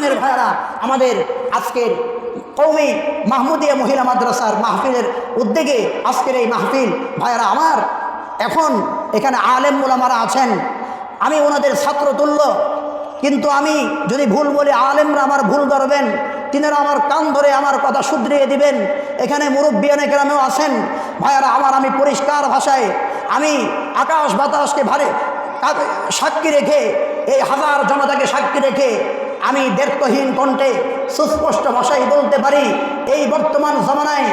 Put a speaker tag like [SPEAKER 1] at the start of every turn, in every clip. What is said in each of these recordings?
[SPEAKER 1] প্রাণের ভাইরা আমাদের আজকের কৌমি মাহমুদিয়া মহিলা মাদ্রাসার মাহফিলের উদ্যোগে আজকের এই মাহফিল। ভাইরা আমার, এখন এখানে আলেম মোলামারা আছেন। আমি ওনাদের ছাত্র তুল্য কিন্তু আমি যদি ভুল বলি, আলেমরা আমার ভুল ধরবেন। তিনারা আমার কান ধরে আমার কথা শুধরিয়ে দিবেন। এখানে মুরব্বিয়ানে গ্রামেও আছেন। ভাইয়ারা আমার, আমি পরিষ্কার ভাষায়, আমি আকাশ বাতাসকে ভারে সাক্ষী রেখে, এই হাজার জনতাকে সাক্ষী রেখে আমি দ্ব্যর্থহীন কণ্ঠে সুস্পষ্ট ভাষায় বলতে পারি, এই বর্তমান জমানায়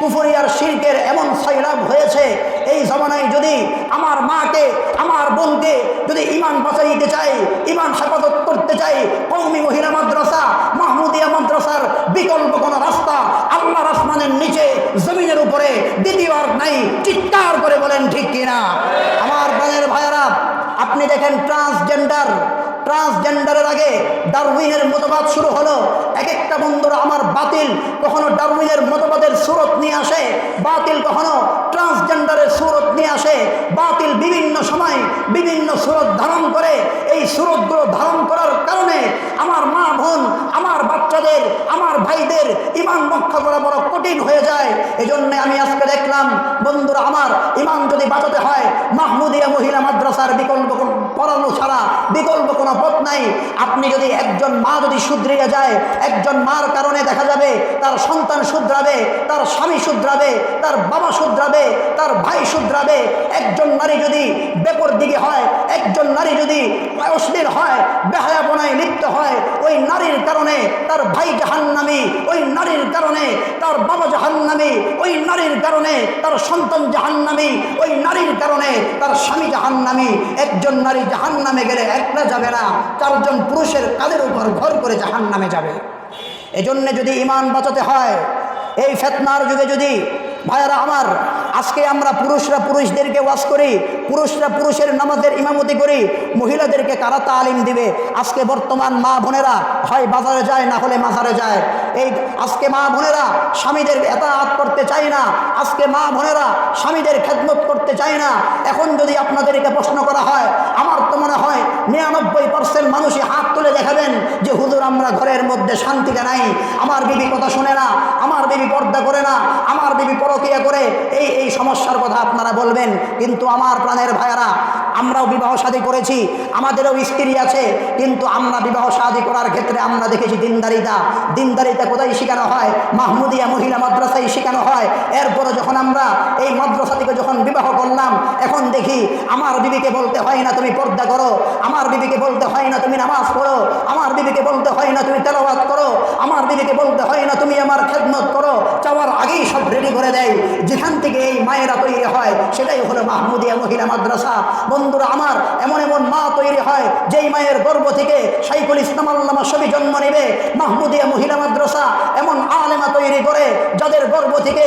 [SPEAKER 1] কুফরিয়ার শিল্পের এমন সৈলাভ হয়েছে। এই জমানায় যদি আমার মাকে, আমার বোনকে যদি ইমান বাঁচাইতে চাই ইমান হেফাজত করতে চাই কৌমি মহিলা মাদ্রাসা, মাহমুদিয়া মাদ্রাসার বিকল্প কোনো রাস্তা আল্লাহ আসমানের নিচে জমিনের উপরে দ্বিতীয় আর নাই, চিৎকার করে বলেন, ঠিক কিনা? আমার বানের ভাইয়ারা, আপনি দেখেন ট্রান্সজেন্ডার ট্রান্সজেন্ডারের আগে ডারউইনের মতবাদ শুরু হলো। এক একটা বন্ধুরা আমার বাতিল, কখনো ডারউইনের মতবাদের সুরত নিয়ে আসে, বাতিল কখনো ট্রান্সজেন্ডারের সুরত নিয়ে আসে। বাতিল বিভিন্ন সময় বিভিন্ন সুরত ধারণ করে, এই সুরতগুলো ধারণ করার কারণে আমার মা বোন, আমার বাচ্চাদের, আমার ভাইদের ইমান রক্ষা করা বড় কঠিন হয়ে যায়। এজন্যে আমি আজকে দেখলাম, বন্ধুরা আমার ইমান যদি বাঁচাতে হয়, মাহমুদিয়া মহিলা বিকল্প কোন- পড়ানো ছাড়া বিকল্প কোনো পথ নাই। আপনি যদি একজন মা যদি শুধরিয়ে যায়, একজন মার কারণে দেখা যাবে তার সন্তান শুধরাবে, তার স্বামী শুধরাবে, তার বাবা শুধরাবে, তার ভাই শুধরাবে, একজন নারী যদি বেপর দিকে হয় একজন নারী যদি অশ্লীল হয় বেহায়াপনায় লিপ্ত হয়, ওই নারীর কারণে তার ভাই জাহান্নামি, ওই নারীর কারণে তার বাবা জাহান্নামি, ওই নারীর কারণে তার সন্তান জাহান্নামি, ওই নারীর কারণে তার স্বামী জাহান্নামি। একজন নারী জাহান্নামে গেলে একলা যাবে না, চারজন পুরুষের কাদের উপর ঘর করে জাহান্নামে যাবে। এজন্য যদি ইমান বাঁচাতে হয় এই ফেতনার যুগে যদি ভাইয়ারা আমার, আজকে আমরা পুরুষরা পুরুষদেরকে ওয়াশ করি, পুরুষরা পুরুষের নামাজের ইমামতি করি, মহিলাদেরকে কারা তালিম দিবে? আজকে বর্তমান মা বোনেরা হয় বাজারে যায় না হলে মাজারে যায়। এই আজকে মা বোনেরা স্বামীদের এতাহাত করতে চায় না। আজকে মা বোনেরা স্বামীদের খেদমত করতে চায় না। এখন যদি আপনাদেরকে প্রশ্ন করা হয়, আমার তো মনে হয় নিরানব্বই পার্সেন্ট মানুষই হাত তুলে দেখাবেন যে, হুজুর, আমরা ঘরের মধ্যে শান্তিতে নাই। আমার বিবি কথা শুনে না, আমার বিবি পর্দা করে না, আমার বিবি পরকিয়া করে। এই এই সমস্যার কথা আপনারা বলবেন, কিন্তু আমার প্রাণের ভাইয়ারা আমরাও বিবাহ সাদী করেছি, আমাদেরও স্ত্রী আছে, কিন্তু আমরা বিবাহ সাদী করার ক্ষেত্রে আমরা দেখেছি দিনদারিতা দিনদারিতা কোথায় শেখানো হয়? মাহমুদিয়া মহিলা মাদ্রাসায় শেখানো হয়। এরপরে যখন আমরা এই মাদ্রাসা থেকে যখন বিবাহ করলাম, এখন দেখি, আমার বিবিকে বলতে হয় না তুমি পর্দা করো, আমার বিবিকে বলতে হয় না তুমি নামাজ পড়ো আমার বিবিকে বলতে হয় না তুমি তেলাওয়াত করো আমার বিবিকে বলতে হয় না তুমি আমার খেদমত করো চাওয়ার আগেই সব রেডি করে দেয় যেখান থেকে এই মায়েরা তৈরি হয়, সেটাই হলো মাহমুদিয়া মহিলা মাদ্রাসা। বন্ধুরা আমার, এমন এমন মা তৈরি হয়, যেই মায়ের গর্ব থেকে সাইকুল ইসলাম আল্লামা সবই জন্ম নেবে। মাহমুদিয়া মহিলা মাদ্রাসা এমন আলেমা তৈরি করে, যাদের গর্ব থেকে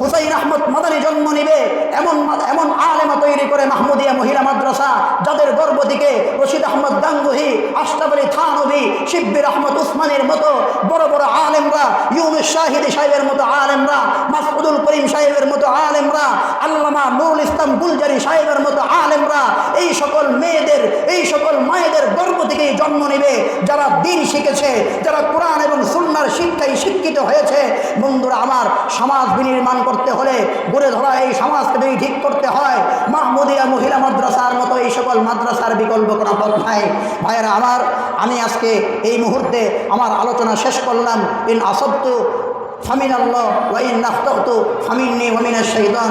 [SPEAKER 1] হুসাইন আহমদ মাদানি জন্ম নিবে। এমন এমন আলেমা তৈরি করে মাহমুদিয়া মহিলা মাদ্রাসা, যাদের গর্ব থেকে রশিদ আহমদ গাঙ্গুহি আশরাফ আলী থানবী শিব্বির আহমদ উসমানের মতো বড় বড় আলেমরা, ইউনুস শাহিদি সাহেবের মতো আলেমরা, মাসউদুল করিম সাহেবের মতো আলেমরা, আল্লামা নুরুল ইসলাম গুলজারি সাহেবের মতো আলেমরা, এই সকল মেয়েদের, এই সকল মায়েদের গর্ব থেকেই জন্ম নেবে। যারা দিন শিখেছে, যারা কোরআন সুন্নার শিক্ষায় শিক্ষিত হয়েছে। বন্ধুরা, আমার সমাজ বিনির্মাণ করতে হলে গড়ে ধরা এই সমাজকে ঠিক করতে হয়। মাহমুদিয়া মহিলা মাদ্রাসার মতো এই সকল মাদ্রাসার বিকল্প কোনো পথ নাই। ভাইয়েরা, আমার, আমি আজকে এই মুহূর্তে আমার আলোচনা শেষ করলাম। ইন আসত্তু ফামিন আল্লাহ ওয়াইন নাফতু ফামিন্নি ওয়ামিনা শৈতান